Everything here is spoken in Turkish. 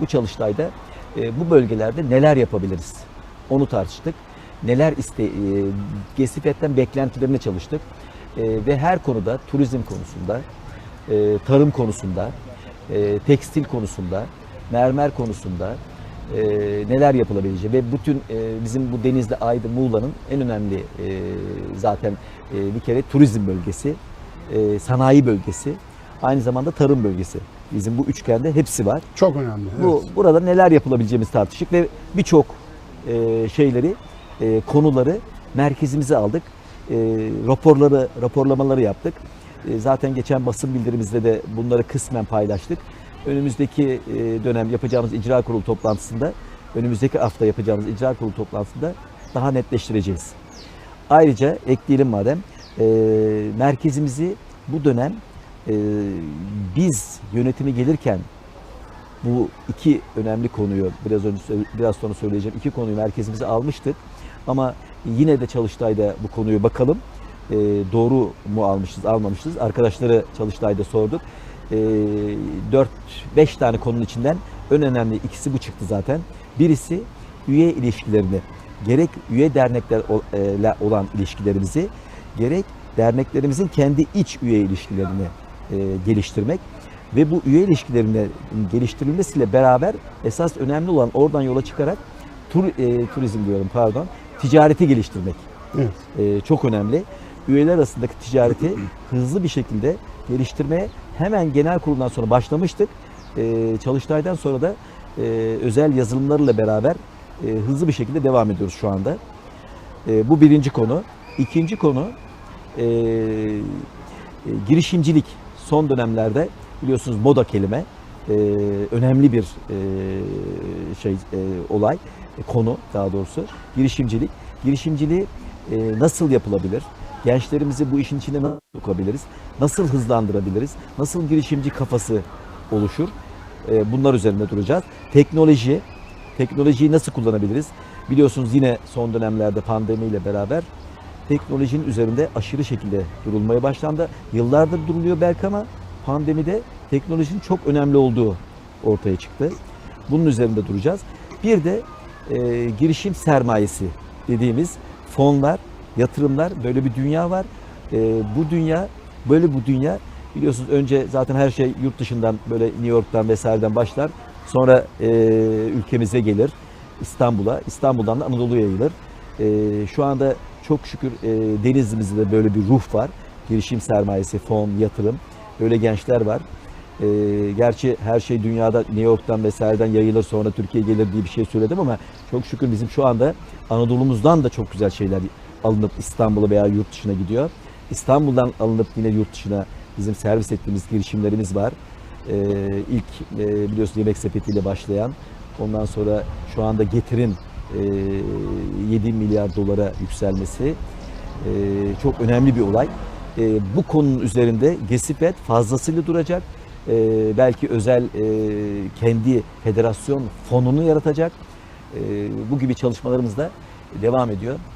Bu çalıştayda e, bu bölgelerde neler yapabiliriz? Onu tartıştık. Neler iste e, Gesifet'ten beklentilerine çalıştık. E, ve her konuda turizm konusunda, e, tarım konusunda, e, tekstil konusunda, mermer konusunda e, neler yapılabileceği ve bütün e, bizim bu Denizli, Aydın, Muğla'nın en önemli e, zaten e, bir kere turizm bölgesi, e, sanayi bölgesi, aynı zamanda tarım bölgesi. Bizim bu üçgende hepsi var. Çok önemli. Bu evet. burada neler yapılabileceğimizi tartıştık ve birçok e, şeyleri, e, konuları merkezimize aldık. E, raporları, raporlamaları yaptık. E, zaten geçen basın bildirimizde de bunları kısmen paylaştık. Önümüzdeki e, dönem yapacağımız icra kurulu toplantısında, önümüzdeki hafta yapacağımız icra kurulu toplantısında daha netleştireceğiz. Ayrıca ekleyelim madem, e, merkezimizi bu dönem e, biz yönetimi gelirken bu iki önemli konuyu biraz önce biraz sonra söyleyeceğim iki konuyu merkezimize almıştık. Ama yine de çalıştayda bu konuyu bakalım. Ee, doğru mu almışız almamışız? Arkadaşları çalıştayda sorduk. Ee, 4-5 tane konunun içinden en önemli ikisi bu çıktı zaten. Birisi üye ilişkilerini gerek üye derneklerle olan ilişkilerimizi gerek derneklerimizin kendi iç üye ilişkilerini e, geliştirmek ve bu üye ilişkilerinin geliştirilmesiyle beraber esas önemli olan oradan yola çıkarak tur, e, turizm diyorum pardon ticareti geliştirmek Evet. e, çok önemli. Üyeler arasındaki ticareti hızlı bir şekilde geliştirmeye hemen genel kuruldan sonra başlamıştık. E, çalıştaydan sonra da e, özel yazılımlarla beraber e, hızlı bir şekilde devam ediyoruz şu anda. E, bu birinci konu. İkinci konu e, e, girişimcilik. Son dönemlerde biliyorsunuz moda kelime e, önemli bir e, şey e, olay, e, konu daha doğrusu girişimcilik. Girişimciliği e, nasıl yapılabilir? Gençlerimizi bu işin içine nasıl sokabiliriz? Nasıl hızlandırabiliriz? Nasıl girişimci kafası oluşur? E, bunlar üzerinde duracağız. Teknoloji, teknolojiyi nasıl kullanabiliriz? Biliyorsunuz yine son dönemlerde pandemiyle beraber teknolojinin üzerinde aşırı şekilde durulmaya başlandı. Yıllardır duruluyor belki ama pandemide teknolojinin çok önemli olduğu ortaya çıktı. Bunun üzerinde duracağız. Bir de e, girişim sermayesi dediğimiz fonlar, yatırımlar böyle bir dünya var. E, bu dünya böyle bu dünya biliyorsunuz önce zaten her şey yurt dışından böyle New York'tan vesaireden başlar. Sonra e, ülkemize gelir İstanbul'a. İstanbul'dan da Anadolu'ya yayılır. E, şu anda çok şükür e, Denizli'mizde de böyle bir ruh var. Girişim sermayesi, fon, yatırım. Böyle gençler var. E, gerçi her şey dünyada New York'tan vesaireden yayılır sonra Türkiye'ye gelir diye bir şey söyledim ama çok şükür bizim şu anda Anadolu'muzdan da çok güzel şeyler alınıp İstanbul'a veya yurt dışına gidiyor. İstanbul'dan alınıp yine yurt dışına bizim servis ettiğimiz girişimlerimiz var. E, ilk e, biliyorsun yemek sepetiyle başlayan ondan sonra şu anda getirin 7 milyar dolara yükselmesi e, çok önemli bir olay. E, bu konunun üzerinde Gesipet fazlasıyla duracak. Belki özel kendi federasyon fonunu yaratacak. Bu gibi çalışmalarımız da devam ediyor.